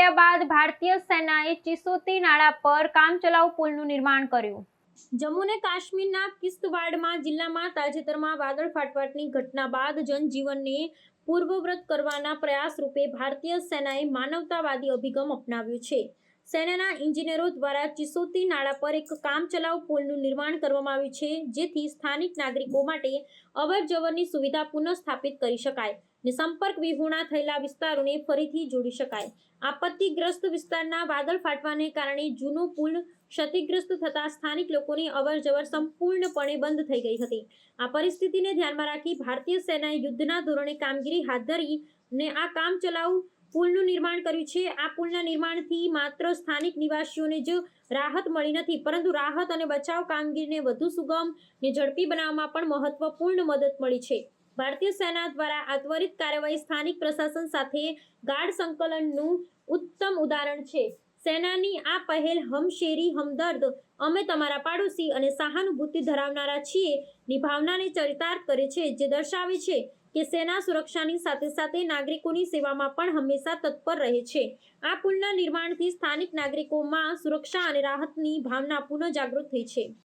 કર્યા બાદ ભારતીય સેનાએ ચિસોતી નાળા પર કામચલાઉ પુલનું નિર્માણ કર્યું. જમ્મુ અને કાશ્મીરના કિસ્તવાડમાં જિલ્લામાં તાજેતરમાં વાદળ ફાટવાટની ઘટના બાદ જનજીવનને પૂર્વવ્રત કરવાના પ્રયાસ રૂપે ભારતીય સેનાએ માનવતાવાદી અભિગમ અપનાવ્યો છે. સેનાના ઇજનેરો દ્વારા ચિસોતી નાળા પર એક કામચલાઉ પુલનું નિર્માણ કરવામાં આવ્યું છે, જેથી સ્થાનિક નાગરિકો માટે અવર જવરની સુવિધા પુનઃસ્થાપિત કરી શકાય ને સંપર્ક વિહોણા થયેલા વિસ્તારોને ફરીથી જોડી શકાય. આપત્તિગ્રસ્ત વિસ્તારના વાદળ ફાટવાને કારણે જૂનો પુલ ક્ષતિગ્રસ્ત થતા સ્થાનિક લોકોની અવર જવર સંપૂર્ણપણે બંધ થઈ ગઈ હતી. આ પરિસ્થિતિને ધ્યાનમાં રાખી ભારતીય સેનાએ યુદ્ધના ધોરણે કામગીરી હાથ ધરી ને આ કામચલાઉ પુલનું નિર્માણ કર્યું છે. આ પુલના નિર્માણથી માત્ર સ્થાનિક નિવાસીઓને જ રાહત મળી નથી, પરંતુ રાહત અને બચાવ કામગીરીને વધુ સુગમ ને ઝડપી બનાવવામાં પણ મહત્વપૂર્ણ મદદ મળી છે. ભારતીય સેના દ્વારા આ ત્વરિત કાર્યવાહી સ્થાનિક પ્રશાસન સાથે ગાઢ સંકલનનું ઉત્તમ ઉદાહરણ છે. સેનાની આ પહેલ હમશેરી, હમદર્દ, અમે તમારા પાડોશી અને સહાનુભૂતિ ધરાવનારા છીએ, ની ભાવનાને ચરિતાર્થ કરે છે, જે દર્શાવે છે કે સેના સુરક્ષાની સાથે સાથે નાગરિકોની સેવામાં પણ હંમેશા તત્પર રહે છે. આ પુલના નિર્માણથી સ્થાનિક નાગરિકોમાં સુરક્ષા અને રાહતની ભાવના પુનઃ જાગૃત થઈ છે.